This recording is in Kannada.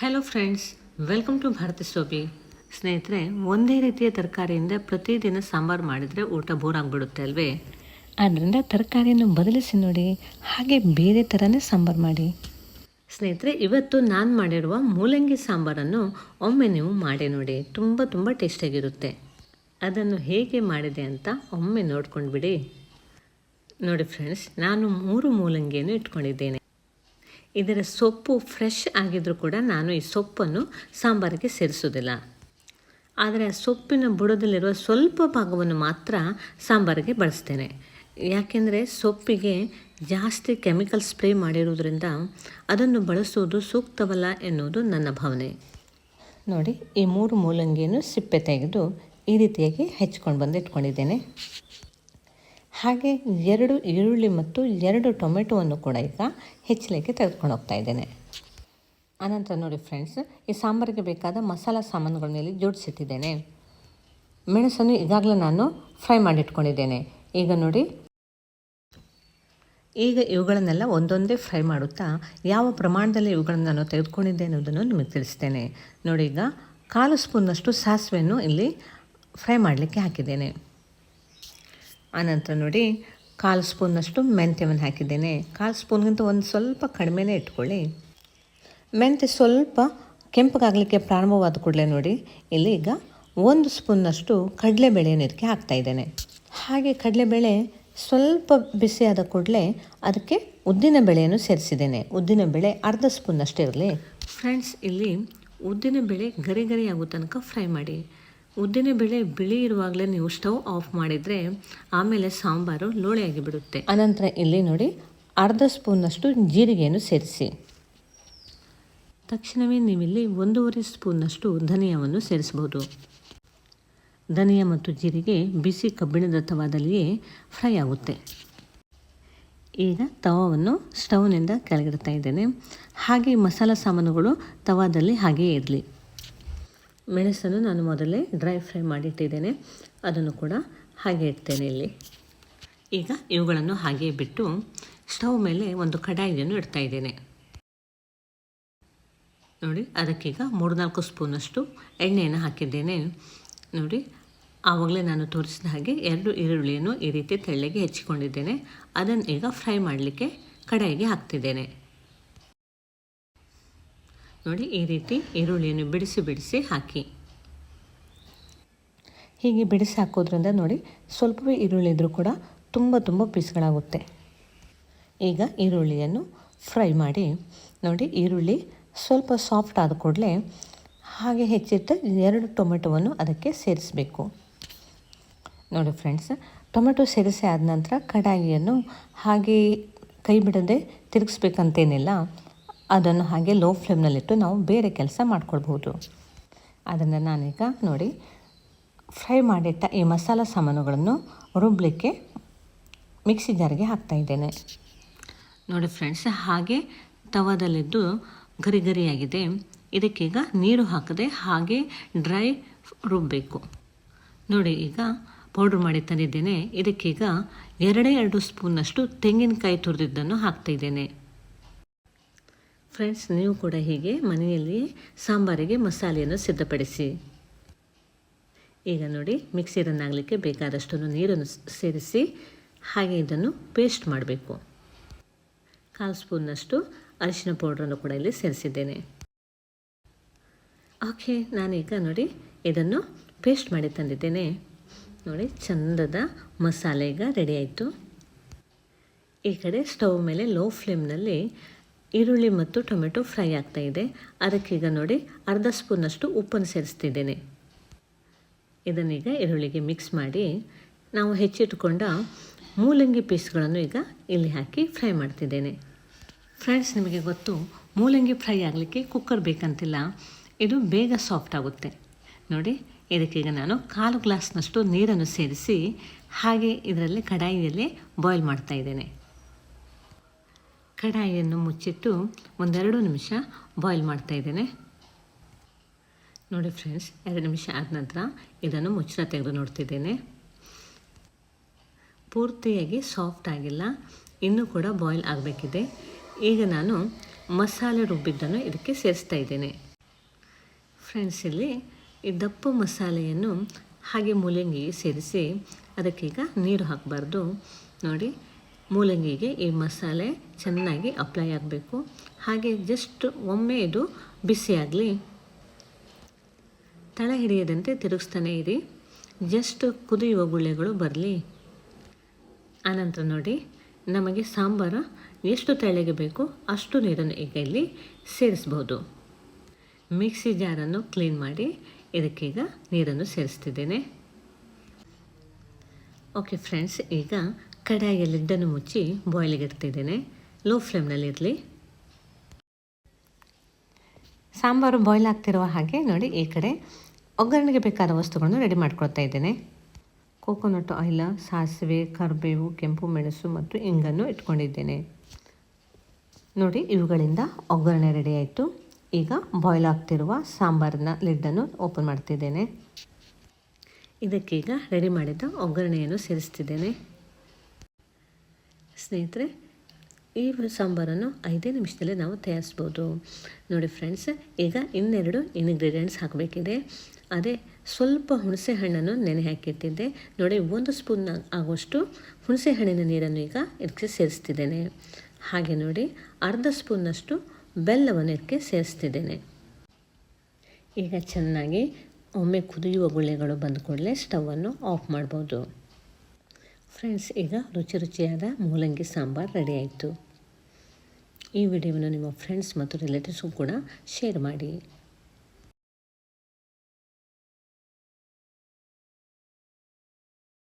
Hello friends welcome to Bharathi Sobi ಸ್ನೇಹಿತರೆ ಒಂದೇ ರೀತಿಯ ತರಕಾರಿಯಿಂದ ಪ್ರತಿದಿನ ಸಾಂಬಾರು ಮಾಡಿದರೆ ಊಟ ಬೋರ್ ಆಗಿಬಿಡುತ್ತೆ ಅಲ್ವೇ? ಆದ್ದರಿಂದ ತರಕಾರಿಯನ್ನು ಬದಲಿಸಿ ನೋಡಿ, ಹಾಗೆ ಬೇರೆ ಥರನೇ ಸಾಂಬಾರು ಮಾಡಿ. ಸ್ನೇಹಿತರೆ, ಇವತ್ತು ನಾನು ಮಾಡಿರುವ ಮೂಲಂಗಿ ಸಾಂಬಾರನ್ನು ಒಮ್ಮೆ ನೀವು ಮಾಡಿ ನೋಡಿ, ತುಂಬ ತುಂಬ ಟೇಸ್ಟಿಯಾಗಿರುತ್ತೆ ಅದನ್ನು ಹೇಗೆ ಮಾಡಿದೆ ಅಂತ ಒಮ್ಮೆ ನೋಡ್ಕೊಂಡು ಬಿಡಿ ನೋಡಿ ಫ್ರೆಂಡ್ಸ್ ನಾನು ಮೂರು ಮೂಲಂಗಿಯನ್ನು ಇಟ್ಕೊಂಡಿದ್ದೇನೆ. ಇದರ ಸೊಪ್ಪು ಫ್ರೆಶ್ ಆಗಿದ್ರೂ ಕೂಡ ನಾನು ಈ ಸೊಪ್ಪನ್ನು ಸಾಂಬಾರಿಗೆ ಸೇರಿಸೋದಿಲ್ಲ ಆದರೆ ಆ ಸೊಪ್ಪಿನ ಬುಡದಲ್ಲಿರುವ ಸ್ವಲ್ಪ ಭಾಗವನ್ನು ಮಾತ್ರ ಸಾಂಬಾರಿಗೆ ಬಳಸ್ತೇನೆ. ಯಾಕೆಂದರೆ ಸೊಪ್ಪಿಗೆ ಜಾಸ್ತಿ ಕೆಮಿಕಲ್ ಸ್ಪ್ರೇ ಮಾಡಿರೋದ್ರಿಂದ ಅದನ್ನು ಬಳಸುವುದು ಸೂಕ್ತವಲ್ಲ ಎನ್ನುವುದು ನನ್ನ ಭಾವನೆ. ನೋಡಿ, ಈ ಮೂರು ಮೂಲಂಗಿಯನ್ನು ಸಿಪ್ಪೆ ತೆಗೆದು ಈ ರೀತಿಯಾಗಿ ಹೆಚ್ಕೊಂಡು ಬಂದು ಇಟ್ಕೊಂಡಿದ್ದೇನೆ. ಹಾಗೆ ಎರಡು ಈರುಳ್ಳಿ ಮತ್ತು ಎರಡು ಟೊಮೆಟೊವನ್ನು ಕೂಡ ಈಗ ಹೆಚ್ಚಲಿಕ್ಕೆ ತೆಗೆದುಕೊಂಡು ಹೋಗ್ತಾ ಇದ್ದೇನೆ. ಆನಂತರ ನೋಡಿ ಫ್ರೆಂಡ್ಸ್ ಈ ಸಾಂಬಾರಿಗೆ ಬೇಕಾದ ಮಸಾಲ ಸಾಮಾನುಗಳನ್ನ ಇಲ್ಲಿ ಜೋಡಿಸಿಟ್ಟಿದ್ದೇನೆ. ಮೆಣಸನ್ನು ಈಗಾಗಲೇ ನಾನು ಫ್ರೈ ಮಾಡಿಟ್ಕೊಂಡಿದ್ದೇನೆ. ಈಗ ನೋಡಿ, ಈಗ ಇವುಗಳನ್ನೆಲ್ಲ ಒಂದೊಂದೇ ಫ್ರೈ ಮಾಡುತ್ತಾ ಯಾವ ಪ್ರಮಾಣದಲ್ಲಿ ಇವುಗಳನ್ನು ನಾನು ತೆಗೆದುಕೊಂಡಿದ್ದೆ ಅನ್ನೋದನ್ನು ನಿಮಗೆ ತಿಳಿಸ್ತೇನೆ. ನೋಡಿ ಈಗ ಕಾಲು ಸ್ಪೂನ್ನಷ್ಟು ಸಾಸಿವೆಯನ್ನು ಇಲ್ಲಿ ಫ್ರೈ ಮಾಡಲಿಕ್ಕೆ ಹಾಕಿದ್ದೇನೆ. ಆನಂತರ ನೋಡಿ, ಕಾಲು ಸ್ಪೂನಷ್ಟು ಮೆಂತ್ಯವನ್ನು ಹಾಕಿದ್ದೇನೆ. ಕಾಲು ಸ್ಪೂನ್ಗಿಂತ ಒಂದು ಸ್ವಲ್ಪ ಕಡಿಮೆನೇ ಇಟ್ಕೊಳ್ಳಿ. ಮೆಂತ್ಯ ಸ್ವಲ್ಪ ಕೆಂಪಗಾಗಲಿಕ್ಕೆ ಪ್ರಾರಂಭವಾದ ಕೂಡಲೇ ನೋಡಿ, ಇಲ್ಲಿ ಈಗ ಒಂದು ಸ್ಪೂನ್ನಷ್ಟು ಕಡಲೆಬೇಳೆಯನ್ನು ಇದಕ್ಕೆ ಹಾಕ್ತಾಯಿದ್ದೇನೆ ಹಾಗೆ ಕಡಲೆಬೇಳೆ ಸ್ವಲ್ಪ ಬಿಸಿಯಾದ ಕೂಡಲೇ ಅದಕ್ಕೆ ಉದ್ದಿನ ಬೇಳೆಯನ್ನು ಸೇರಿಸಿದ್ದೇನೆ. ಉದ್ದಿನ ಬೇಳೆ ಅರ್ಧ ಸ್ಪೂನ್ನಷ್ಟು ಇರಲಿ. ಫ್ರೆಂಡ್ಸ್, ಇಲ್ಲಿ ಉದ್ದಿನ ಬೇಳೆ ಗರಿ ಗರಿಯಾಗೋ ತನಕ ಫ್ರೈ ಮಾಡಿ. ಉದ್ದಿನ ಬೇಳೆ ಬಿಳಿ ಇರುವಾಗಲೇ ನೀವು ಸ್ಟವ್ ಆಫ್ ಮಾಡಿದರೆ ಆಮೇಲೆ ಸಾಂಬಾರು ಲೋಳೆಯಾಗಿ ಬಿಡುತ್ತೆ ಅನಂತರ ಇಲ್ಲಿ ನೋಡಿ ಅರ್ಧ ಸ್ಪೂನ್ನಷ್ಟು ಜೀರಿಗೆಯನ್ನು ಸೇರಿಸಿ. ತಕ್ಷಣವೇ ನೀವಿಲ್ಲಿ ಒಂದೂವರೆ ಸ್ಪೂನ್ನಷ್ಟು ಧನಿಯಾವನ್ನು ಸೇರಿಸಬಹುದು ಧನಿಯಾ ಮತ್ತು ಜೀರಿಗೆ ಬಿಸಿ ಕಬ್ಬಿಣದ ತವಾದಲ್ಲಿಯೇ ಫ್ರೈ ಆಗುತ್ತೆ. ಈಗ ತವಾವನ್ನು ಸ್ಟವ್ನಿಂದ ಕೆಳಗಿಡ್ತಾ ಇದ್ದೇನೆ. ಹಾಗೆ ಮಸಾಲ ಸಾಮಾನುಗಳು ತವಾದಲ್ಲಿ ಹಾಗೆಯೇ ಇರಲಿ. ಮೆಣಸನ್ನು ನಾನು ಮೊದಲೇ ಡ್ರೈ ಫ್ರೈ ಮಾಡಿಟ್ಟಿದ್ದೇನೆ. ಅದನ್ನು ಕೂಡ ಹಾಗೆ ಇಡ್ತೇನೆ ಇಲ್ಲಿ. ಈಗ ಇವುಗಳನ್ನು ಹಾಗೆ ಬಿಟ್ಟು ಸ್ಟವ್ ಮೇಲೆ ಒಂದು ಕಡಾಯಿಯನ್ನು ಇಡ್ತಾ ಇದ್ದೇನೆ. ನೋಡಿ, ಅದಕ್ಕೀಗ ಮೂರ್ನಾಲ್ಕು ಸ್ಪೂನಷ್ಟು ಎಣ್ಣೆಯನ್ನು ಹಾಕಿದ್ದೇನೆ. ನೋಡಿ, ಆವಾಗಲೇ ನಾನು ತೋರಿಸಿದ ಹಾಗೆ ಎರಡು ಈರುಳ್ಳಿಯನ್ನು ಈ ರೀತಿ ತೆಳ್ಳಗೆ ಹೆಚ್ಚಿಕೊಂಡಿದ್ದೇನೆ. ಅದನ್ನು ಈಗ ಫ್ರೈ ಮಾಡಲಿಕ್ಕೆ ಕಡಾಯಿಗೆ ಹಾಕ್ತಿದ್ದೇನೆ. ನೋಡಿ ಈ ರೀತಿ ಈರುಳ್ಳಿಯನ್ನು ಬಿಡಿಸಿ ಬಿಡಿಸಿ ಹಾಕಿ. ಹೀಗೆ ಬಿಡಿಸಿ ಹಾಕೋದ್ರಿಂದ ನೋಡಿ ಸ್ವಲ್ಪವೇ ಈರುಳ್ಳಿ ಇದ್ದರೂ ಕೂಡ ತುಂಬ ತುಂಬ ಪೀಸ್ಗಳಾಗುತ್ತೆ. ಈಗ ಈರುಳ್ಳಿಯನ್ನು ಫ್ರೈ ಮಾಡಿ ನೋಡಿ ಈರುಳ್ಳಿ ಸ್ವಲ್ಪ ಸಾಫ್ಟ್ ಆದ ಕೂಡಲೇ ಹಾಗೆ ಹೆಚ್ಚಿಟ್ಟ ಎರಡು ಟೊಮೆಟೊವನ್ನು ಅದಕ್ಕೆ ಸೇರಿಸಬೇಕು. ನೋಡಿ ಫ್ರೆಂಡ್ಸ್, ಟೊಮೆಟೊ ಸೇರಿಸಿ ಆದ ನಂತರ ಕಡಾಯಿಯನ್ನು ಹಾಗೆ ಕೈ ಬಿಡದೆ ತಿರುಗಿಸ್ಬೇಕಂತೇನಿಲ್ಲ. ಅದನ್ನು ಹಾಗೆ ಲೋ ಫ್ಲೇಮ್ನಲ್ಲಿಟ್ಟು ನಾವು ಬೇರೆ ಕೆಲಸ ಮಾಡ್ಕೊಳ್ಬೋದು ಅದನ್ನು ನಾನೀಗ ನೋಡಿ ಫ್ರೈ ಮಾಡಿಟ್ಟ ಈ ಮಸಾಲ ಸಾಮಾನುಗಳನ್ನು ರುಬ್ಬಲಿಕ್ಕೆ ಮಿಕ್ಸಿ ಜಾರಿಗೆ ಹಾಕ್ತಾಯಿದ್ದೇನೆ ನೋಡಿ ಫ್ರೆಂಡ್ಸ್ ಹಾಗೆ ತವದಲ್ಲಿದ್ದು ಗರಿ ಗರಿಯಾಗಿದೆ. ಇದಕ್ಕೀಗ ನೀರು ಹಾಕದೆ ಹಾಗೆ ಡ್ರೈ ರುಬ್ಬಬೇಕು ನೋಡಿ ಈಗ ಪೌಡ್ರ್ ಮಾಡಿ ತಂದಿದ್ದೇನೆ. ಇದಕ್ಕೀಗ ಎರಡೇ ಎರಡು ಸ್ಪೂನಷ್ಟು ತೆಂಗಿನಕಾಯಿ ತುರಿದಿದ್ದನ್ನು ಹಾಕ್ತಾಯಿದ್ದೇನೆ ಫ್ರೆಂಡ್ಸ್ ನೀವು ಕೂಡ ಹೀಗೆ ಮನೆಯಲ್ಲಿ ಸಾಂಬಾರಿಗೆ ಮಸಾಲೆಯನ್ನು ಸಿದ್ಧಪಡಿಸಿ. ಈಗ ನೋಡಿ ಮಿಕ್ಸಿ ರನ್ ಆಗಲಿಕ್ಕೆ ಬೇಕಾದಷ್ಟು ನೀರನ್ನು ಸೇರಿಸಿ, ಹಾಗೆ ಇದನ್ನು ಪೇಸ್ಟ್ ಮಾಡಬೇಕು. ಕಾಲು ಸ್ಪೂನ್ನಷ್ಟು ಅರಿಶಿನ ಪೌಡ್ರನ್ನು ಕೂಡ ಇಲ್ಲಿ ಸೇರಿಸಿದ್ದೇನೆ. ಓಕೆ ನಾನೀಗ ನೋಡಿ ಇದನ್ನು ಪೇಸ್ಟ್ ಮಾಡಿ ತಂದಿದ್ದೇನೆ. ನೋಡಿ, ಚಂದದ ಮಸಾಲೆ ಈಗ ರೆಡಿ ಆಯಿತು. ಈ ಕಡೆ ಸ್ಟವ್ ಮೇಲೆ ಲೋ ಫ್ಲೇಮ್ನಲ್ಲಿ ಈರುಳ್ಳಿ ಮತ್ತು ಟೊಮೆಟೊ ಫ್ರೈ ಆಗ್ತಾ ಇದೆ. ಅದಕ್ಕೀಗ ನೋಡಿ ಅರ್ಧ ಸ್ಪೂನಷ್ಟು ಉಪ್ಪನ್ನು ಸೇರಿಸ್ತಿದ್ದೇನೆ. ಇದನ್ನೀಗ ಈರುಳ್ಳಿಗೆ ಮಿಕ್ಸ್ ಮಾಡಿ ನಾವು ಹೆಚ್ಚಿಟ್ಕೊಂಡ ಮೂಲಂಗಿ ಪೀಸ್ಗಳನ್ನು ಈಗ ಇಲ್ಲಿ ಹಾಕಿ ಫ್ರೈ ಮಾಡ್ತಿದ್ದೇನೆ. ಫ್ರೆಂಡ್ಸ್, ನಿಮಗೆ ಗೊತ್ತು ಮೂಲಂಗಿ ಫ್ರೈ ಆಗಲಿಕ್ಕೆ ಕುಕ್ಕರ್ ಬೇಕಂತಿಲ್ಲ. ಇದು ಬೇಗ ಸಾಫ್ಟ್ ಆಗುತ್ತೆ. ನೋಡಿ ಇದಕ್ಕೀಗ ನಾನು ಕಾಲು ಗ್ಲಾಸ್ನಷ್ಟು ನೀರನ್ನು ಸೇರಿಸಿ ಹಾಗೆ ಇದರಲ್ಲಿ ಕಡಾಯಿಯಲ್ಲಿ ಬಾಯ್ಲ್ ಮಾಡ್ತಾ ಇದ್ದೇನೆ. ಕಡಾಯಿಯನ್ನು ಮುಚ್ಚಿಟ್ಟು ಒಂದೆರಡು ನಿಮಿಷ ಬಾಯ್ಲ್ ಮಾಡ್ತಾ ಇದ್ದೇನೆ. ನೋಡಿ ಫ್ರೆಂಡ್ಸ್ ಎರಡು ನಿಮಿಷ ಆದ ನಂತರ ಇದನ್ನು ಮುಚ್ಚಳ ತೆಗೆದು ನೋಡ್ತಿದ್ದೇನೆ. ಪೂರ್ತಿಯಾಗಿ ಸಾಫ್ಟ್ ಆಗಿಲ್ಲ, ಇನ್ನೂ ಕೂಡ ಬಾಯ್ಲ್ ಆಗಬೇಕಿದೆ. ಈಗ ನಾನು ಮಸಾಲೆ ರುಬ್ಬಿದ್ದನ್ನು ಇದಕ್ಕೆ ಸೇರಿಸ್ತಾ ಇದ್ದೇನೆ. ಫ್ರೆಂಡ್ಸ್ ಇಲ್ಲಿ ಈ ದಪ್ಪು ಮಸಾಲೆಯನ್ನು ಹಾಗೆ ಮೂಲಂಗಿ ಸೇರಿಸಿ ಅದಕ್ಕೀಗ ನೀರು ಹಾಕಬಾರ್ದು. ನೋಡಿ ಮೂಲಂಗಿಗೆ ಈ ಮಸಾಲೆ ಚೆನ್ನಾಗಿ ಅಪ್ಲೈ ಆಗಬೇಕು. ಹಾಗೆ ಜಸ್ಟ್ ಒಮ್ಮೆ ಇದು ಬಿಸಿಯಾಗಲಿ ತಳ ಹಿಡಿಯದಂತೆ ತಿರುಗಿಸ್ತಾನೆ ಇರಿ. ಜಸ್ಟ್ ಕುದಿಯುವ ಗುಳ್ಳೆಗಳು ಬರಲಿ. ಆನಂತರ ನೋಡಿ, ನಮಗೆ ಸಾಂಬಾರು ಎಷ್ಟು ತೆಳ್ಳಗೆ ಬೇಕು ಅಷ್ಟು ನೀರನ್ನು ಈಗ ಇಲ್ಲಿ ಸೇರಿಸ್ಬೋದು. ಮಿಕ್ಸಿ ಜಾರನ್ನು ಕ್ಲೀನ್ ಮಾಡಿ ಇದಕ್ಕೀಗ ನೀರನ್ನು ಸೇರಿಸ್ತಿದ್ದೇನೆ. ಓಕೆ ಫ್ರೆಂಡ್ಸ್ ಈಗ ಕಡಾಯಿಯ ಲಿಡ್ಡನ್ನು ಮುಚ್ಚಿ ಬಾಯ್ಲಿಗೆ ಇಡ್ತಿದ್ದೇನೆ ಲೋ ಫ್ಲೇಮ್ನಲ್ಲಿರಲಿ ಸಾಂಬಾರು ಬಾಯ್ಲ್ ಆಗ್ತಿರುವ ಹಾಗೆ ನೋಡಿ ಈ ಕಡೆ ಒಗ್ಗರಣೆಗೆ ಬೇಕಾದ ವಸ್ತುಗಳನ್ನು ರೆಡಿ ಮಾಡ್ಕೊಳ್ತಾ ಇದ್ದೇನೆ. ಕೋಕೋನಟ್ ಆಯಿಲ, ಸಾಸಿವೆ, ಕರಿಬೇವು, ಕೆಂಪು ಮೆಣಸು ಮತ್ತು ಇಂಗನ್ನು ಇಟ್ಕೊಂಡಿದ್ದೇನೆ. ನೋಡಿ ಇವುಗಳಿಂದ ಒಗ್ಗರಣೆ ರೆಡಿ ಆಯಿತು. ಈಗ ಬಾಯ್ಲ್ ಆಗ್ತಿರುವ ಸಾಂಬಾರನ್ನ ಲಿಡ್ಡನ್ನು ಓಪನ್ ಮಾಡ್ತಿದ್ದೇನೆ. ಇದಕ್ಕೀಗ ರೆಡಿ ಮಾಡಿದ ಒಗ್ಗರಣೆಯನ್ನು ಸೇರಿಸ್ತಿದ್ದೇನೆ. ಸ್ನೇಹಿತರೆ, ಈ ಸಾಂಬಾರನ್ನು ಐದೇ ನಿಮಿಷದಲ್ಲಿ ನಾವು ತಯಾರಿಸ್ಬೋದು. ನೋಡಿ ಫ್ರೆಂಡ್ಸ್ ಈಗ ಇನ್ನೆರಡು ಇನ್ಗ್ರೀಡಿಯೆಂಟ್ಸ್ ಹಾಕಬೇಕಿದೆ. ಅದೇ ಸ್ವಲ್ಪ ಹುಣಸೆ ಹಣ್ಣನ್ನು ನೆನೆ ಹಾಕಿಟ್ಟಿದ್ದೆ. ನೋಡಿ ಒಂದು ಸ್ಪೂನ್ ಆಗುವಷ್ಟು ಹುಣಸೆ ಹಣ್ಣಿನ ನೀರನ್ನು ಈಗ ಇದಕ್ಕೆ ಸೇರಿಸ್ತಿದ್ದೇನೆ. ಹಾಗೆ ನೋಡಿ ಅರ್ಧ ಸ್ಪೂನ್ನಷ್ಟು ಬೆಲ್ಲವನ್ನು ಇದಕ್ಕೆ ಸೇರಿಸ್ತಿದ್ದೇನೆ. ಈಗ ಚೆನ್ನಾಗಿ ಒಮ್ಮೆ ಕುದಿಯುವ ಗುಳ್ಳೆಗಳು ಬಂದ ಕೂಡಲೇ ಸ್ಟವನ್ನು ಆಫ್ ಮಾಡ್ಬೋದು. ಫ್ರೆಂಡ್ಸ್ ಈಗ ರುಚಿ ರುಚಿಯಾದ ಮೂಲಂಗಿ ಸಾಂಬಾರು ರೆಡಿ ಆಯಿತು ಈ ವಿಡಿಯೋವನ್ನು ನಿಮ್ಮ ಫ್ರೆಂಡ್ಸ್ ಮತ್ತು ರಿಲೇಟಿವ್ಸ್ಗೂ ಕೂಡ ಶೇರ್ ಮಾಡಿ.